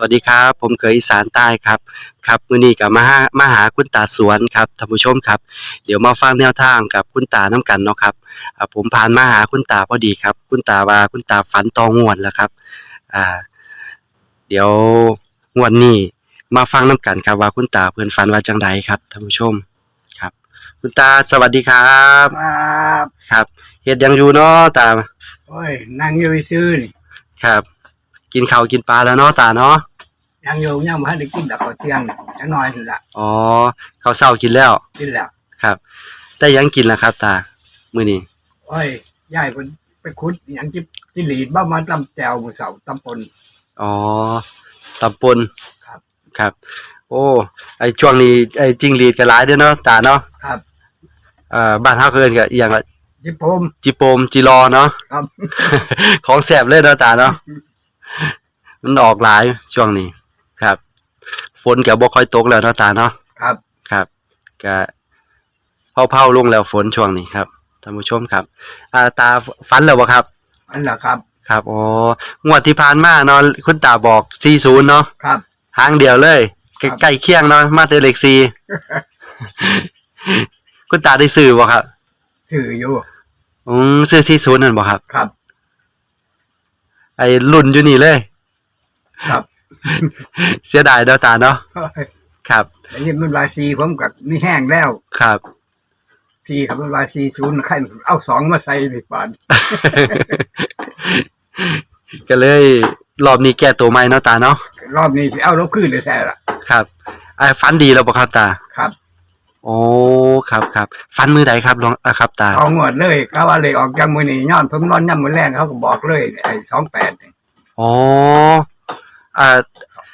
สวัสดีครับ ผมเคยอีสานใต้ครับครับมื้อนี้ก็มาหามาหาคุณตาสวนครับท่านผู้ชมครับ เดี๋ยวมาฟังแนวทางกับคุณตาน้กันเนาะครับอ่าผมผ่านมาหาคุณตาพอดีครับ คุณตาว่าคุณตาฝันตองวดแล้วครับอ่าเดี๋ยวงวดนี้มาฟังน้กันครับว่าคุณตาเพิ่นฝันว่าจังไดครับท่านผู้ชมครับ คุณตาสวัสดีครับครับครับเฮ็ดหยังอยู่เนาะตาโอ้ยนั่งอยู่ซื้อนี่ครับ กินข้าวกินปลาแล้วเนาะตาเนาะ ยังอยู่ยังมาได้กินแต่ข้าวเที่ยงนี่จังน้อยนี่ละอ๋อข้าวเช้ากินแล้วกินแล้วครับได้หยังกินแล้วครับ ตามื้อนี้โอ้ยยายเพิ่นไปขุดหยังจิจิหลีดบ้ามาตำแจวมื้อเสาร์ตำปนอ๋อตำปนครับครับ โอ้ไอช่วงนี้ไอจิ้งหรีดก็หลายเด้อเนาะตาเนาะครับเอ่อบ้านเฮาเอิ้นก็อีหยังละจิผมจิโปมจิรอเนาะครับ ของแซ่บเลยเนาะตาเนาะมันออกหลายช่วงนี้ ครับ ฝนก็บ่ค่อยตกแล้วเนาะตาเนาะครับ ครับก็เผาๆลงแล้วฝนช่วงนี้ครับท่านผู้ชมครับ อ่าตาฝันแล้วบ่ครับ อันละครับ ครับอ๋องวดที่ผ่านมาเนาะคุณตาบอก 40 เนาะครับ หางเดียวเลยใกครับล้ๆเคียงเนาะมาเตอเลข4คุณตาได้ซื้อบ่ครับซื้ออยู่อืมซื้อ40นั่นบ่ครับ ครับ ไอ้รุ่นอยู่นี่เลย ครับ เสียดายเนาะตาเนาะโอ้ยครับอันนี้มันวาซีผมกับมีแห้งแล้วครับซีครับมันวาซีศูนย์ใครเอาสองมาใส่ดิบาทก็เลยรอบนี้แก้ตัวใหม่เนาะตาเนาะรอบนี้สิเอาลบขึ้นเลยแท้ละครับไอ้ฟันดีแล้วบ่ครับตาครับโอ้ครับครับฟันมือใดครับลองอะครับตาเอางวดเลยเขาว่าเลยออกจากมือนี่ย้อนผมนอนย่ำมือแรงเขาก็บอกเลยไอ้สองแปดนี่อ๋ ออ่า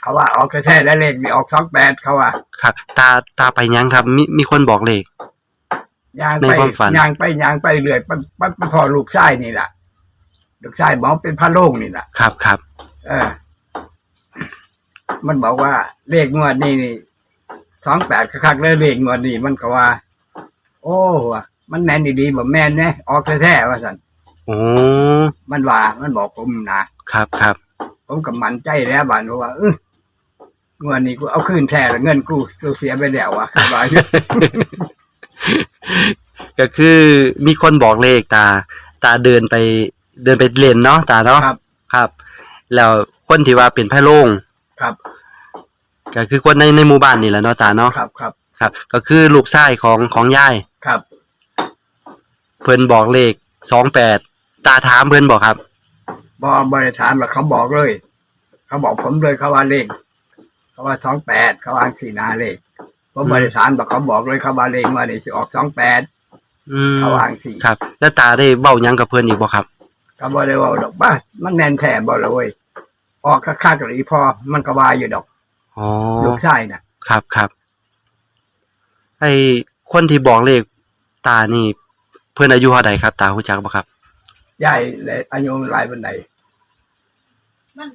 เขาว่าออกแท้ๆได้เลขนี่ออกสองแปดเขาว่าครับ ตาตาไปยังครับ มีมีคนบอกเลข ยางในไปความฝัน ยางไปยางไปเรื่อยไปไปไปพอลูกชายนี่แหละลูกชายบอกเป็นพระโลงนี่แหละครับครับ เออ มันบอกว่าเลขงวดนี้นี่สองแปดคักๆเลยเลขงวดนี้มันก็ว่า โอ้ว่ะมันแน่นดีๆแบบแม่นเนี่ยออกแท้ๆว่าสันโอ้มันว่า มันบอกผมนะครับครับ ผมกับมันใจแล้วบานว่าเอองวดนี้กูเอาคืนแท้แล้วเงินกูกูเสียไปแล้วว่ะคือว่าอยู่ก็คือมีคนบอกเลขตา ตาเดินไปเดินไปเล่นเนาะตาเนาะครับ ครับ แล้วคนที่ว่าเป็นพระโลงครับ ก็คือคนในในหมู่บ้านนี่แหละเนาะตาเนาะครับครับ ครับ ก็คือลูกชายของของยายครับ เพิ่นบอกเลข28ตาถามเพิ่นบอกครับ บอบริฐานว่าเขาบอกเลย เขาบอกผมเลยเขาว่าเลขเขาว่าสองแปดเขาว่าสี่นาเลขผมบริฐานบอกเขาบอกเลยเขาว่าเลขว่านี่สิออกสองแปดอืมเขาว่าสี่ครับ แล้วตาได้เว้าหยังกับเพิ่นอีกบ่ครับเขาบอกเลยว่าดอกบ้ามันแน่นแท้บอกเลยเว้ยออกค่าๆกับอีพอมันก็ว่าอยู่ดอกอ๋อ ลูกชายน่ะ ครับครับ ไอ้คนที่บอกเลขตานี่ เพิ่นอายุเท่าใดครับ ตาฮู้จักบ่ครับ ยายเลยอายุหลายปันใด มัน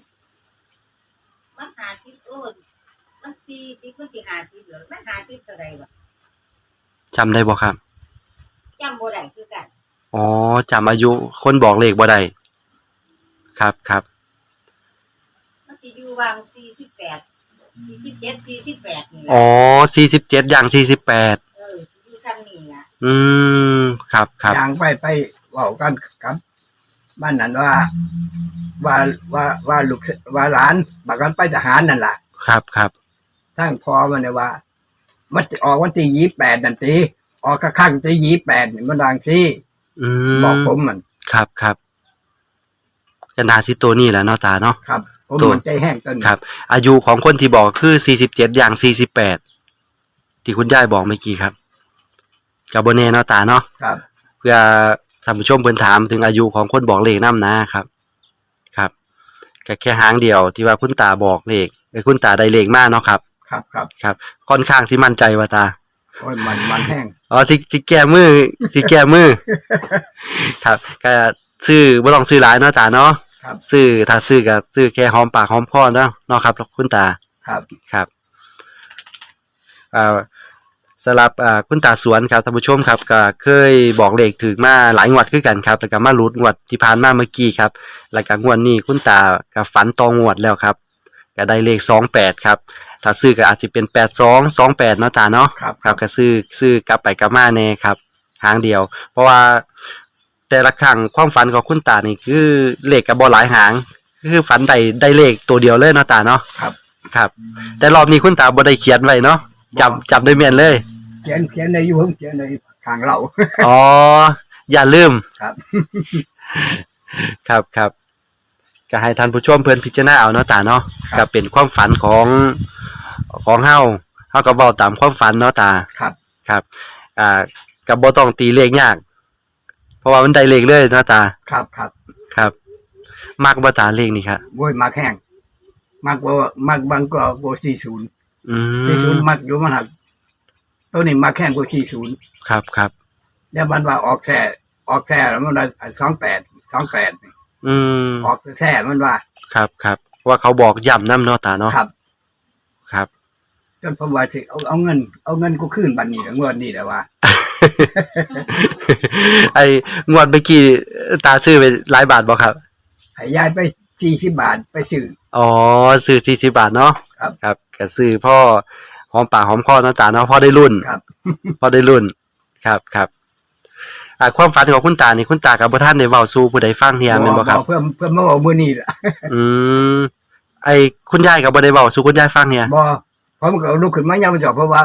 มันหาทิพย์โอ้นมัน สี่ทิพย์มันสี่หาทิพย์เหรอมันหาทิพย์เท่าไรวะจำได้บ่ครับ จำบ่ได้คือกันอ๋อจำอายุคนบอกเลขบ่ได้ครับครับมันสิอยู่วางสี่สิบแปดสี่สิบเจ็ดสี่สิบแปดนี่แหละอ๋อ47อย่าง48เอออยู่ทางนี้ล่ะอืมครับครับยางไปไปเว่ากันครับบ้านนั้นว่า ว่าว่าว่าลูกว่าหลานบักกันไปทหารนั่นแหละครับครับ ทั้งพอมันเนี่ยว่า มันจะออกวันที่ยี่แปดนั่นตีออกข้างๆที่ยี่แปดนี่มันดังสิอืมบอกผมมันครับครับก็น่าสิตัวนี้แหละเนาะตาเนาะครับผมตัวมันใจแห้งต้นครับ อายุของคนที่บอกคือ47อย่าง48ที่คุณยายบอกเมื่อกี้ครับกับโบเน่เนาะตาเนาะครับ เพื่อท่านผู้ชมเพิ่นถามถึงอายุของคนบอกเลขนำนะครับ ครับก็แค่หางเดียวที่ว่าคุณตาบอกเลขไอ้คุณตาได้เลขมาเนาะครับ ครับครับครับ ค่อนข้างสิมั่นใจว่าตาโอ้ยมันมันแห้งอ๋อสิสิแก้มือสิแก้มือ ครับก็ซื้อบ่ต้องซื้อหลายเนาะตาเนาะครับ ซื้อถ้าซื้อก็ซื้อแค่หอมปากหอมคอเนาะเนาะครับคุณตาครับครับอ่าสำหรับอ่าคุณตาสวนครับท่านผู้ชมครับก็เคยบอกเลขถึงมาหลายงวดคือกันครับแล้วก็มาลุ้นงวดที่ผ่านมาเมื่อกี้ครับแล้วก็งวดนี้คุณตาก็ฝันตองงวดแล้วครับ ก็ก็ได้เลข28ครับ ถ้าซื้อก็อาจจะเป็น82 28เนาะตาเนาะครับ ครับก็ซื้อซื้อกลับไปกลับมาแน่ครับหางเดียว เพราะว่าแต่ละครั้งความฝันของคุณตานี่คือเลขก็บ่หลายหาง คือฝันได้ได้เลขตัวเดียวเลยเนาะตาเนาะครับ ครับ แต่รอบนี้คุณตาบ่ได้เขียนไว้เนาะจำจำได้แม่นเลยเขียนเขียนในอยุ่ผมเขียนในข้างเราอ๋ออย่าลืมครับ ครับครับก็ให้ท่านผู้ชมเพิ่นพิจารณาเอาเนาะตาเนาะครับก็เป็นความฝันของ ของเฮาเฮาก็เว้าตามความฝันเนาะตาครับ ครับ อ่าก็บ่ต้องตีเลขยาก เพราะว่ามันได้เลขเลยเนาะตา ครับครับครับมักบ่ตาเลขนี่ครับโว้ยมักแห้งมักว่ามักบางก็โกสี่ศูนย์อืสี่ศูนมย์มักอยู่มันหักตัวนี้มักแห้งกว่าสี่ศูนย์ครับครับ แล้วมันว่าออกแค่ออกแค่แล้วมันได้สองแปดสองแปดอืมออกแค่มันว่า ครับครับว่าเขาบอกย้ำนำเนาะตาเนาะครับครับ จนผมว่าสิเอาเอาเงิน เอาเงินกูคืนบัดนี้งวดนี้แหละว่าไอ้งวดเมื่อกี้ตาซื้อไปหลายบาทบ่ครับให้ยายไปสี่สิบบาทไปซื้ออ๋อซื้อ40บาทเนาะครับครับก็ซื้อพ่อหอมปากหอมคอเนาะตาเนาะพอได้รุ่นครับพอได้รุ่นครับครับอ่าความฝันของคุณตานี่คุณตากับบ่ท่านได้เว้าสู่ผู้ใดฟังเฮียแม่นบ่ครับ เพื่อเพื่อมาบอกมื้อนี้ล่ะอืมไอ้คุณยายก็บ่ได้เว้าสู่คุณยายฟังเนี่ยบ่ ผมก็ลุกขึ้นมายามจอบเพราะว่า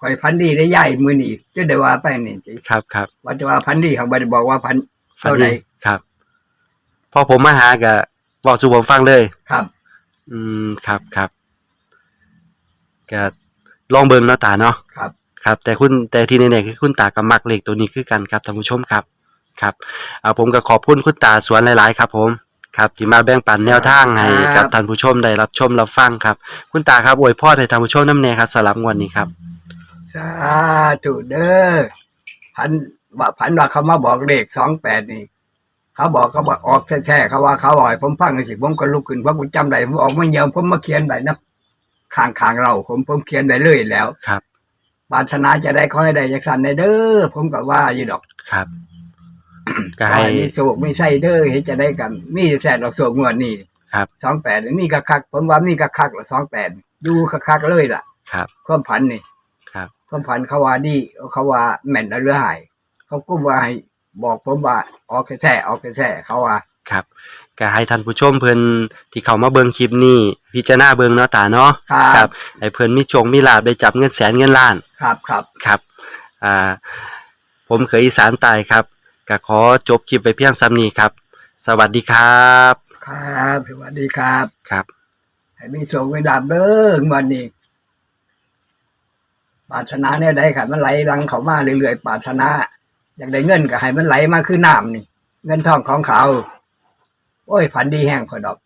ข่อยพันดีได้ยายมื้อนี้จะได้ว่าไปนี่จิครับครับว่าจะว่าพันดีเขาบ่ได้บอกว่าพันฝันเท่าไหร่ดีครับ พอผมมาหาก็เว้าสู่ผมฟังเลย ครับ อืมครับครับก็ลองเบิ่งเนาะตาเนาะครับครับ แต่คุณแต่ที่แน่ๆคือคุณตากับมักเลขตัวนี้คือกันครับท่านผู้ชมครับ ครับเอาผมก็ขอบคุณคุณตาสวนหลาย ๆ ครับ ผม ครับที่มาแบ่งปันแนวทางให้กับท่านผู้ชมได้รับชมรับฟังครับ คุณตาครับอวยพรให้ท่านผู้ชมน้ำแน่ครับสำหรับงวดนี้ครับ สาธุเด้อพันว่าพันว่าเขามาบอกเลข28นี่ เขาบอกเขาบอกออกแท้ๆเขาว่าเขาบอกให้ผมฟังสิผมก็ลุกขึ้นเพราะผมจำได้ผมออกมาเยี่ยมผมมาเขียนไว้นะข้างๆเรา ผมผมเขียนได้เลยแล้วครับ ปรารถนาจะได้ขอให้ได้จากสันได้เด้อผมก็ว่าอยู่ดอก ครับ ก็ขอให้ให้ มีโศกมีไส้เด้อเฮ็ดจะได้กัน มีแสนดอกโศกงวดนี้ครับ สองแปดมีกะคักผมว่ามีกะคักละสองแปดดูกะคักเลยล่ะ ครับ ความผันนี่ครับ ความผันเขาว่าดีเขาว่าแม่นแล้วเรือหายเขาก็ว่าให้บอกผมว่าออกแท้ๆออกแท้ๆเขาว่าครับก็ให้ท่านผู้ชมเพิ่นที่เข้ามาเบิ่งคลิปนี้ พิจารณาเบิ่งเนาะตาเนาะครับให้เพิ่นมีโชคมีลาภได้จับเงินแสนเงินล้านครับครับ ครับอ่าผมเคยอีสานใตายครับ ก็ขอจบคลิปไปเพียงซ้ำนี้ครับ สวัสดีครับครับสวัสดีครับครับให้มีโศกมีลาบเด้องวันนี้ปรารถนาเนี่ยได้ค่ะมันไหลหลังเขามาเรื่อยๆปรารถนาอยากได้เงินก็ให้มันไหลมาคือน้ำนี่ เงินทองของเขา โอ้ยผันดีแห้งพอดอก